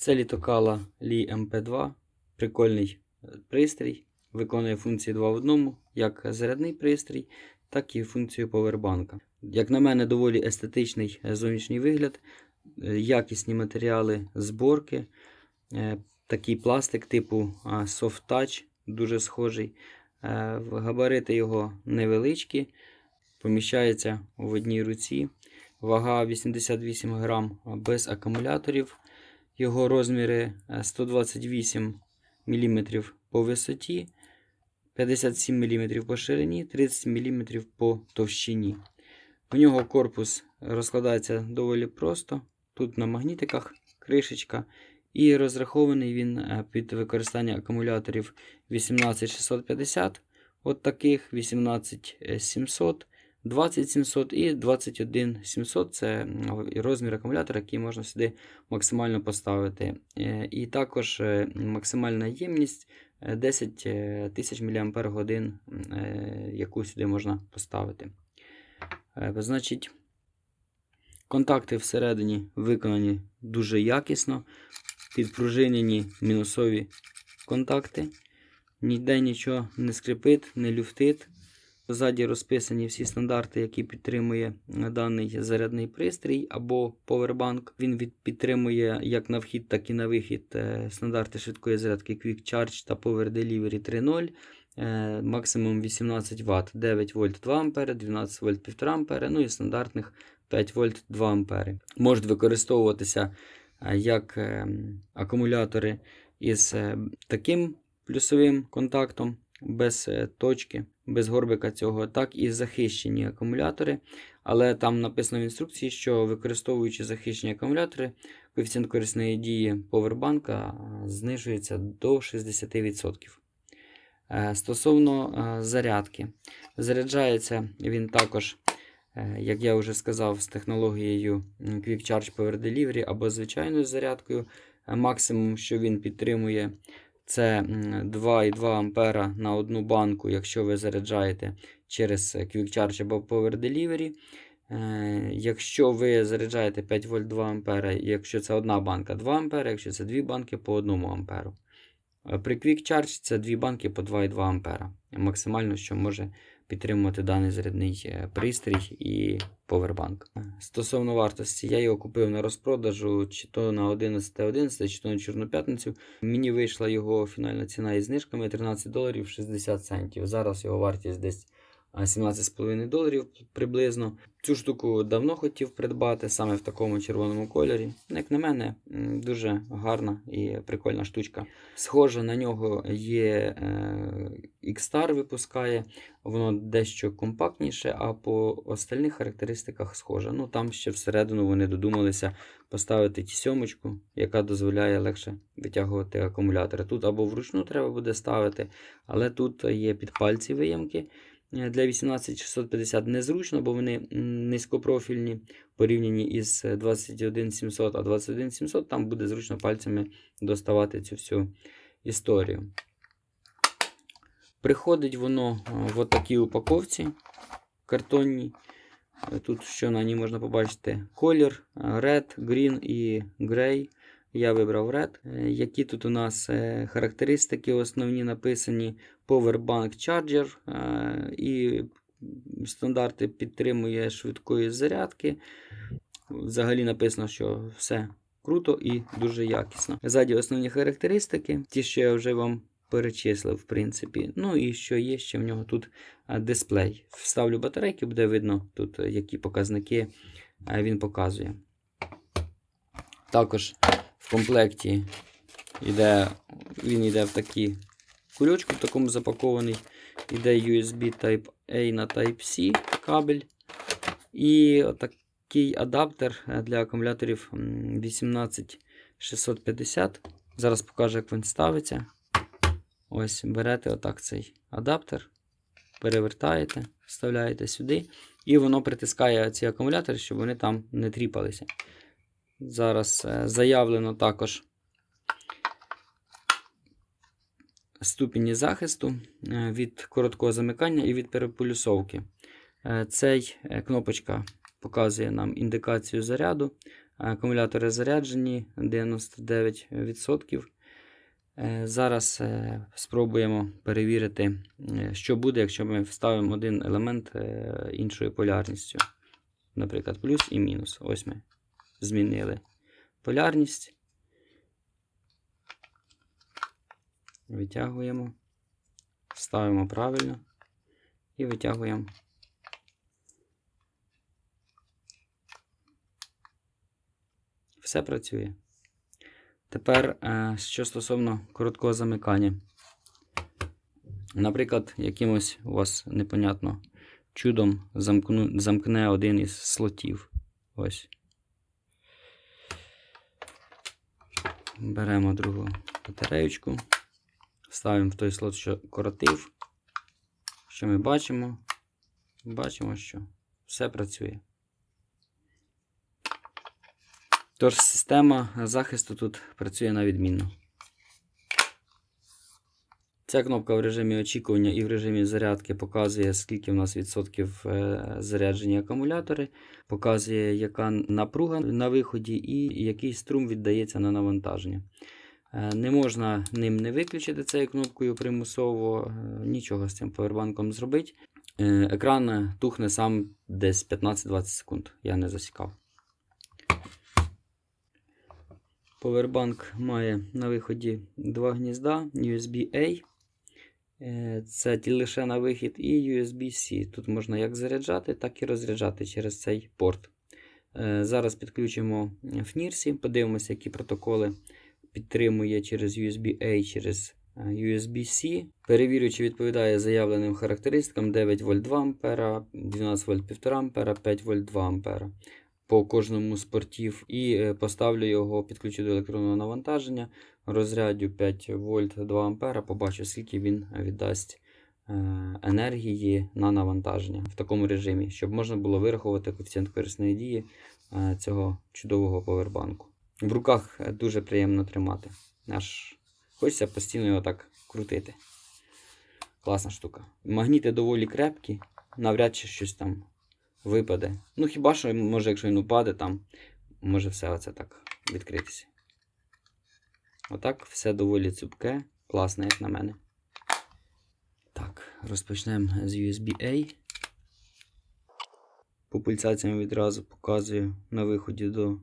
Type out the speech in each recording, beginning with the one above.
Це літокала Li MP2, прикольний е, пристрій, виконує функції 2 в одному, як зарядний пристрій, так і функцію повербанка. Як на мене, доволі естетичний е, зовнішній вигляд, е, якісні матеріали зборки, такий пластик типу Soft Touch, дуже схожий. Габарити його невеличкі, поміщається в одній руці. Вага 88 грам без акумуляторів. Його розміри е, 128 мм по висоті, 57 мм по ширині, 30 мм по товщині. В нього корпус розкладається доволі просто. Тут на магнітиках кришечка. І розрахований він е, під використання акумуляторів 18650, от таких 18700, 20700 і 21700 це розмір акумулятора, який можна сюди максимально поставити. Е, І також е, максимальна ємність е, 10 е, тисяч мАч, яку сюди можна поставити. Е, Значить, контакти всередині виконані дуже якісно, підпружинені мінусові контакти. Ніде нічого не скрипить, не люфтить. Ззаді розписані всі стандарти, які підтримує е, даний зарядний пристрій або повербанк. Він підтримує як на вхід, так і на вихід е, стандарти швидкої зарядки Quick Charge та Power Delivery 3.0. Е, Максимум 18 Вт, 9 вольт 2 А, 12 вольт 1,5 А, ну і стандартних 5 вольт 2 А. Можуть використовуватися як е, акумулятори із таким плюсовим контактом, без е, точки, без горбика цього, так і захищені акумулятори. Але там написано в інструкції, що використовуючи захищені акумулятори, коефіцієнт корисної дії повербанка знижується до 60%. Е, Стосовно е, зарядки, заряджається він також, як я вже сказав, з технологією Quick Charge Power Delivery або звичайною зарядкою. Максимум, що він підтримує, це 2,2 ампера на одну банку, якщо ви заряджаєте через е, Quick Charge або Power Delivery. Е, Якщо ви заряджаєте 5 вольт 2 ампера, якщо це одна банка 2 ампера, якщо це дві банки по 1 амперу. Е, При Quick Charge це дві банки по 2,2 ампера. Максимально, що може підтримувати даний зарядний е, пристрій і повербанк. Стосовно вартості, я його купив на розпродажу чи то на 11.11, чи то на Чорну п'ятницю. Мені вийшла його фінальна ціна із знижками 13 доларів 60 центів. Зараз його вартість десь 17,5 доларів приблизно. Цю штуку давно хотів придбати саме в такому червоному кольорі. Як на мене, дуже гарна і прикольна штучка. Схоже на нього є е, X-Star випускає, воно дещо компактніше, а по остальних характеристиках схоже. Ну там ще всередину вони додумалися поставити ті сьомочку, яка дозволяє легше витягувати акумулятори. Тут або вручну треба буде ставити, але тут є під пальці виємки. Е, Для 18650 незручно, бо вони низькопрофільні порівняні із 21700, а 21700 там буде зручно пальцями доставати цю всю історію. Приходить воно е, в отакій упаковці картонній. Е, Тут що на ній можна побачити? Колір, е, Red, Green і Grey. Я вибрав Red. Е, Які тут у нас е, характеристики основні написані: Powerbank Charger е, і стандарти підтримує швидкої зарядки. Взагалі написано, що все круто і дуже якісно. Ззаді основні характеристики, ті, що я вже вам перечислив, в принципі. Ну і що є ще в нього тут дисплей. Вставлю батарейки, буде видно тут, які показники він показує. Також в комплекті йде, він йде в такі кульочку, в такому запакований. Йде USB Type-A на Type-C кабель. І такий адаптер для акумуляторів 18650. Зараз покажу, як він ставиться. Ось, берете отак цей адаптер, перевертаєте, вставляєте сюди, і воно притискає ці акумулятори, щоб вони там не тріпалися. Зараз е, заявлено також ступені захисту е, від короткого замикання і від переполюсовки. Е, Цей кнопочка показує нам індикацію заряду. Акумулятори заряджені 99%. Е, Зараз спробуємо перевірити, що буде, якщо ми вставимо один елемент іншою полярністю. Наприклад, плюс і мінус. Ось ми змінили полярність. Витягуємо, ставимо правильно і витягуємо. Все працює. Тепер, е, що стосовно короткого замикання. Наприклад, якимось у вас непонятно чудом замкну, замкне один із слотів. Ось. Беремо другу батареючку, ставимо в той слот, що коротив. Що ми бачимо? Бачимо, що все працює. Тож система захисту тут працює на відмінно. Ця кнопка в режимі очікування і в режимі зарядки показує, скільки в нас відсотків е, заряджені акумулятори, показує, яка напруга на виході і який струм віддається на навантаження. Е, Не можна ним не виключити цією кнопкою примусово, е, нічого з цим повербанком зробити. Екран тухне сам десь 15-20 секунд. Я не засікав. Powerbank має на виході два гнізда USB-A. Е, Це лише на вихід, і USB-C. Тут можна як заряджати, так і розряджати через цей порт. Е, Зараз підключимо FNIRSI, подивимося, які протоколи підтримує через USB-A, через е, USB-C. Перевірю, чи відповідає заявленим характеристикам 9 вольт 2 А, 12 вольт 1,5 А, 5 вольт 2 А по кожному з портів і е, поставлю його, підключу до електронного навантаження, розрядю 5 вольт 2 ампера, побачу, скільки він віддасть е, енергії на навантаження в такому режимі, щоб можна було вирахувати коефіцієнт корисної дії е, цього чудового повербанку. В руках е, дуже приємно тримати. Аж хочеться постійно його так крутити. Класна штука. Магніти доволі крепкі, навряд чи щось там випаде. Ну, хіба що, може, якщо він упаде, там може все оце так відкритися. Отак, все доволі цупке, класне, як на мене. Так, розпочнемо з USB-A. По пульсаціям відразу показую на виході до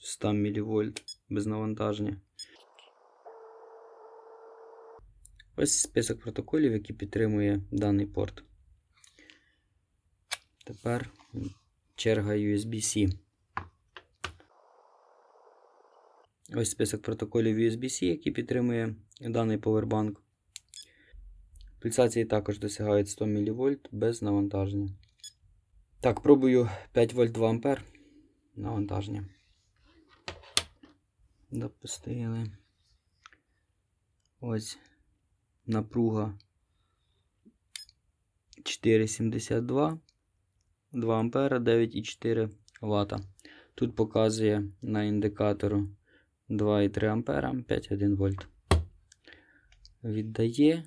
100 мВ без навантаження. Ось список протоколів, які підтримує даний порт. Тепер черга USB-C. Ось список протоколів USB-C, які підтримує даний повербанк. Пульсації також досягають 100 мВ без навантаження. Так, пробую 5 вольт 2 А навантаження. Допустили. Ось напруга 4,72. 2 ампера 9,4 Вт. Тут показує на індикатору 2,3 ампера 5,1 вольт. Віддає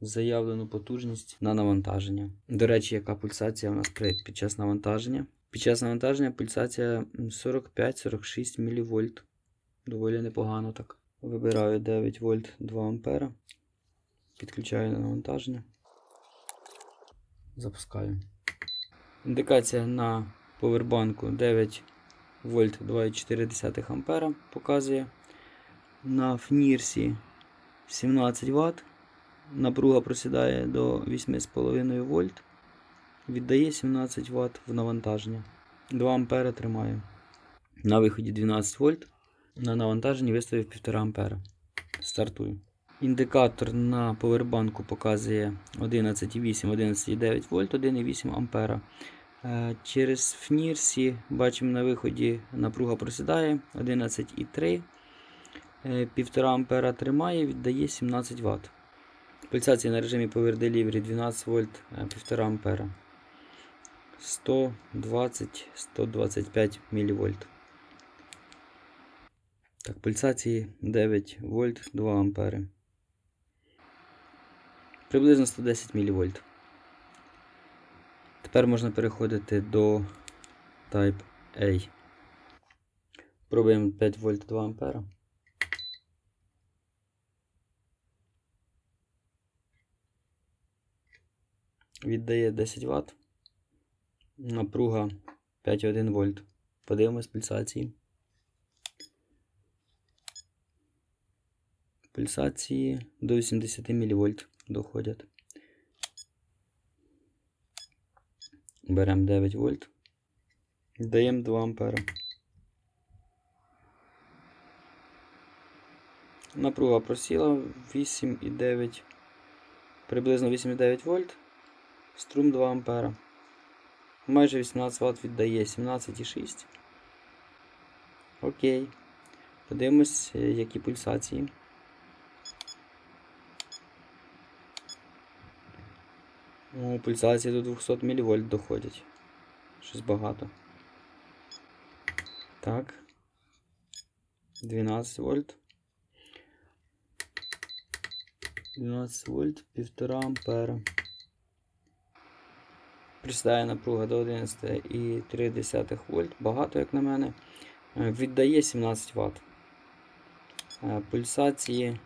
заявлену потужність на навантаження. До речі, яка пульсація у нас під час навантаження? Під час навантаження пульсація 45-46 мВ. Доволі непогано так. Вибираю 9 вольт 2 ампера. Підключаю на навантаження. Запускаю. Індикація на повербанку 9 вольт 2,4 ампера показує. На фнірсі 17 Вт. Напруга просідає до 8,5 вольт. Віддає 17 Вт в навантаження. 2 ампера тримає. На виході 12 вольт. На навантаженні виставив 1,5 ампера. Стартую. Індикатор на повербанку показує 11,8, 11,9 вольт, 1,8 ампера. Е, Через фнірсі бачимо на виході напруга просідає 11,3. 1,5 ампера тримає, віддає 17 Вт. Пульсація на режимі Power Delivery 12 вольт 1,5 ампера. 120-125 мВ. Так, пульсації 9 вольт 2 ампери. Приблизно 110 мВ. Тепер можна переходити до Type A. Пробуємо 5 вольт 2 ампера. Віддає 10 Вт. Напруга 5,1 вольт. Подивимось пульсації. Пульсації до 80 мВ доходять. Беремо 9 вольт. Даємо 2 ампера. Напруга просіла 8,9, приблизно 8,9 вольт. Струм 2 ампера. Майже 18 Вт віддає 17,6. Окей. Подивимось, е, які пульсації. О, пульсації до 200 мВ доходять. Щось багато. Так. 12 вольт. 12 вольт, 1,5 ампера. Присідає напруга до 11,3 вольт. Багато, як на мене. Е, Віддає 17 Вт. Е, Пульсації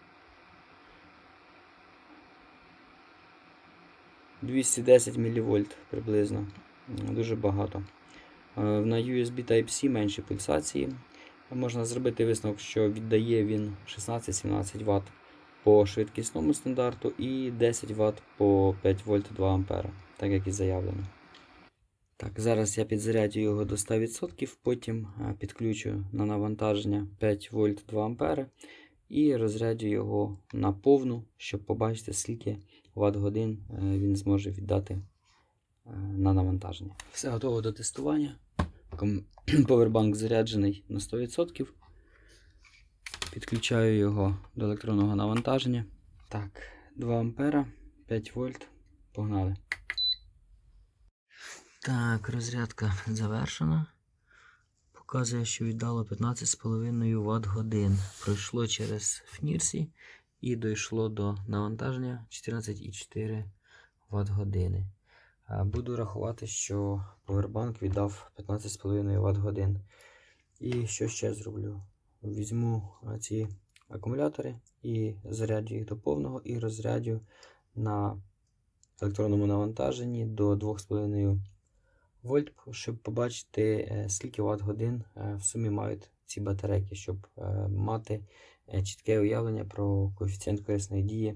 210 мВ приблизно. Дуже багато. Е, На USB Type-C менші пульсації. Можна зробити висновок, що віддає він 16-17 Вт по швидкісному стандарту і 10 Вт по 5 вольт 2 ампера, так як і заявлено. Так, зараз я підзаряджу його до 100%, потім е, підключу на навантаження 5 вольт 2 ампери і розряджу його на повну, щоб побачити, скільки Вт годин е, він зможе віддати е, на навантаження. Все готово до тестування. Повербанк заряджений на 100%. Підключаю його до електронного навантаження. Так, 2 ампера, 5 вольт. Погнали. Так, розрядка завершена. Показує, що віддало 15,5 Вт годин. Пройшло через FNIRSI і дійшло до навантаження 14,4 Вт години. Буду рахувати, що Powerbank віддав 15,5 Вт годин. І що ще зроблю? Візьму ці акумулятори і заряджу їх до повного і розряджу на електронному навантаженні до 2,5 вольт, щоб побачити, е, скільки Вт годин е, в сумі мають ці батарейки, щоб е, мати чітке уявлення про коефіцієнт корисної дії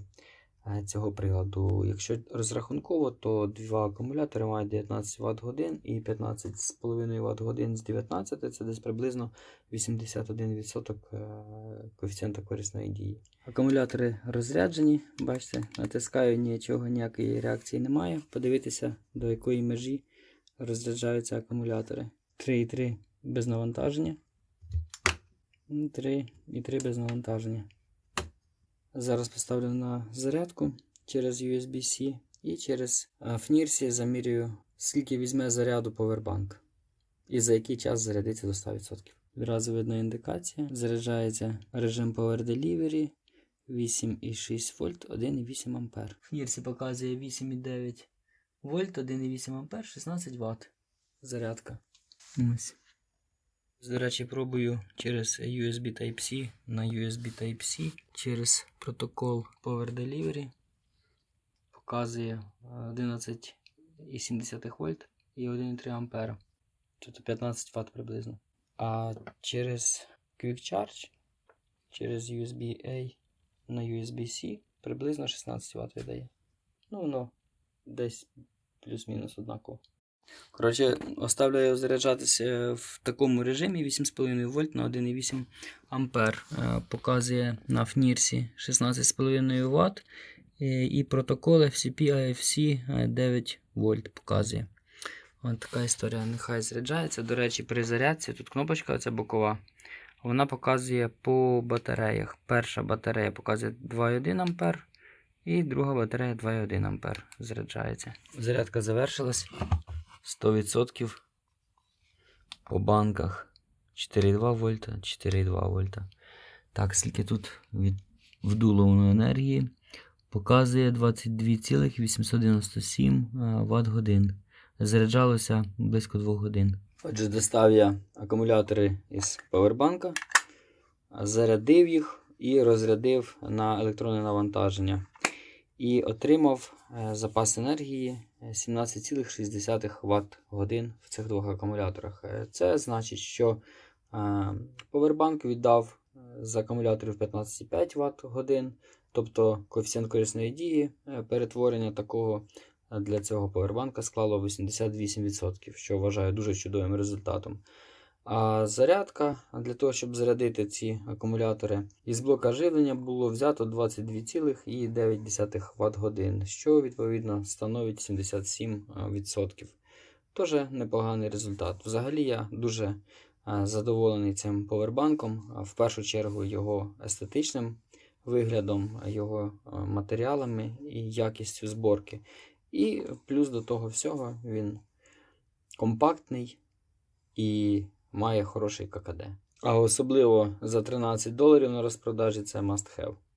е, цього приладу. Якщо розрахунково, то два акумулятори мають 19 Вт годин і 15,5 Вт годин з 19 це десь приблизно 81% е, коефіцієнта корисної дії. Акумулятори розряджені, бачите, натискаю нічого, ніякої реакції немає. Подивитися, до якої межі розряджаються акумулятори. 3,3 без навантаження. 3 і 3 без навантаження. Зараз поставлю на зарядку через USB-C і через е, FNIRSI замірюю, скільки візьме заряду Powerbank і за який час зарядиться до 100%. Відразу видно індикація. Заряджається режим Power Delivery 8,6 вольт, 1,8 ампер. FNIRSI показує 8,9 вольт, 1,8 ампер, 16 Вт. Зарядка. Ось. До речі, пробую через USB Type-C на USB Type-C через протокол Power Delivery. Показує е, 11,7 вольт і 1,3 ампера. Тобто 15 Вт приблизно. А через Quick Charge, через USB-A на USB-C приблизно 16 Вт видає. Ну, воно десь плюс-мінус однаково. Коротше, оставляю заряджатися в такому режимі 8,5 вольт на 1,8 ампер. Е, Показує на FNIRSI 16,5 Вт. І, протокол FCP AFC е, 9 вольт показує. Ось така історія. Нехай заряджається. До речі, при зарядці тут кнопочка оця бокова. Вона показує по батареях. Перша батарея показує 2,1 ампер. І друга батарея 2,1 ампер заряджається. Зарядка завершилась. 100% по банках 4,2 вольта, 4,2 вольта. Так, скільки тут від вдуло воно енергії. Показує 22,897 Вт годин. Заряджалося близько 2 годин. Отже, достав я акумулятори із павербанка, зарядив їх і розрядив на електронне навантаження. І отримав е, запас енергії 17,6 Вт годин в цих двох акумуляторах. Е, Це значить, що е, повербанк віддав е, з акумуляторів 15,5 Вт годин, тобто коефіцієнт корисної дії перетворення такого для цього повербанка склало 88%, що вважаю дуже чудовим результатом. А зарядка для того, щоб зарядити ці акумулятори, із блока живлення було взято 22,9 Вт годин, що відповідно становить 77%. Тоже непоганий результат. Взагалі я дуже е, задоволений цим повербанком. В першу чергу його естетичним виглядом, його е, матеріалами і якістю зборки. І плюс до того всього він компактний і має хороший ККД. А особливо за 13 доларів на розпродажі це must have.